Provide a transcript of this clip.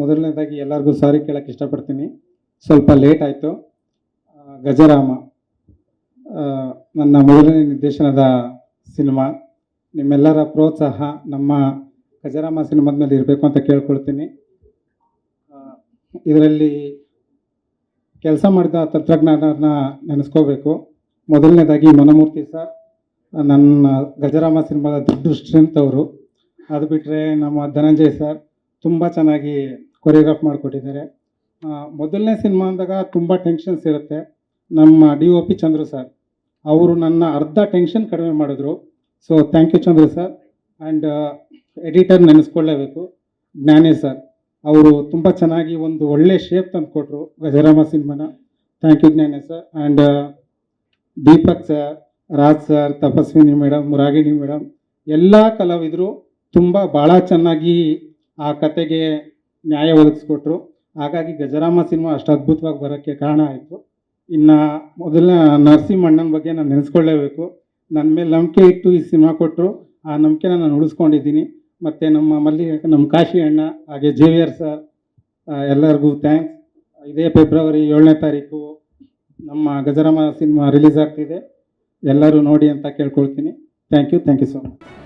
ಮೊದಲನೇದಾಗಿ ಎಲ್ಲರಿಗೂ ಸಾರಿ ಕೇಳಕ್ಕೆ ಇಷ್ಟಪಡ್ತೀನಿ. ಸ್ವಲ್ಪ ಲೇಟ್ ಆಯಿತು. ಗಜರಾಮ ನನ್ನ ಮೊದಲನೇ ನಿರ್ದೇಶನದ ಸಿನಿಮಾ. ನಿಮ್ಮೆಲ್ಲರ ಪ್ರೋತ್ಸಾಹ ನಮ್ಮ ಗಜರಾಮ ಸಿನಿಮಾದ ಮೇಲೆ ಇರಬೇಕು ಅಂತ ಕೇಳ್ಕೊಳ್ತೀನಿ. ಇದರಲ್ಲಿ ಕೆಲಸ ಮಾಡಿದ ತಂತ್ರಜ್ಞಾನ ನೆನೆಸ್ಕೋಬೇಕು. ಮೊದಲನೇದಾಗಿ ಮನಮೂರ್ತಿ ಸರ್, ನನ್ನ ಗಜರಾಮ ಸಿನಿಮಾದ ದೊಡ್ಡ ಸ್ಟ್ರೆಂತ್ ಅವರು ಅದು ಬಿಟ್ಟರೆ ನಮ್ಮ ಧನಂಜಯ್ ಸರ್ ತುಂಬ ಚೆನ್ನಾಗಿ ಕೊರಿಯೋಗ್ರಾಫ್ ಮಾಡಿಕೊಟ್ಟಿದ್ದಾರೆ. ಮೊದಲನೇ ಸಿನಿಮಾ ಅಂದಾಗ ತುಂಬ ಟೆನ್ಷನ್ಸ್ ಇರುತ್ತೆ. ನಮ್ಮ D O P Chandru sir ಅವರು ನನ್ನ ಅರ್ಧ ಟೆನ್ಷನ್ ಕಡಿಮೆ ಮಾಡಿದ್ರು. So thank you Chandru sir and editor ನೆನೆಸ್ಕೊಳ್ಳೇಬೇಕು. ಜ್ಞಾನೇ sir ಅವರು ತುಂಬ ಚೆನ್ನಾಗಿ ಒಂದು ಒಳ್ಳೆ ಶೇಪ್ ತಂದು ಕೊಟ್ಟರು ಗಜರಾಮ ಸಿನಿಮಾನ. Thank you Jnane sir and Deepak sir Raj sir Tapaswini madam Ragini madam ಎಲ್ಲ ಕಲಾವಿದರು ತುಂಬ ಭಾಳ ಚೆನ್ನಾಗಿ ಆ ಕತೆಗೆ ನ್ಯಾಯ ಒದಗಿಸ್ಕೊಟ್ರು. ಹಾಗಾಗಿ ಗಜರಾಮ ಸಿನಿಮಾ ಅಷ್ಟು ಅದ್ಭುತವಾಗಿ ಬರೋಕ್ಕೆ ಕಾರಣ ಆಯಿತು. ಇನ್ನು ಮೊದಲನೇ ನರಸಿಂಹಣ್ಣನ ಬಗ್ಗೆ ನಾನು ನೆನೆಸ್ಕೊಳ್ಳೇಬೇಕು. ನನ್ನ ಮೇಲೆ ನಂಬಿಕೆ ಇಟ್ಟು ಈ ಸಿನಿಮಾ ಕೊಟ್ಟರು ಆ ನಂಬಿಕೆನ ನಾನು ಉಳಿಸ್ಕೊಂಡಿದ್ದೀನಿ. ಮತ್ತು ನಮ್ಮ ಮಲ್ಲಿ ನಮ್ಮ ಕಾಶಿ ಅಣ್ಣ, ಹಾಗೆ ಜೆ ಸರ್ ಎಲ್ಲರಿಗೂ ಥ್ಯಾಂಕ್ಸ್ ಇದೇ ಫೆಬ್ರವರಿ ಏಳನೇ ತಾರೀಕು ನಮ್ಮ ಗಜರಾಮ ಸಿನಿಮಾ ರಿಲೀಸ್ ಆಗ್ತಿದೆ. ಎಲ್ಲರೂ ನೋಡಿ ಅಂತ ಕೇಳ್ಕೊಳ್ತೀನಿ. Thank you thank you so much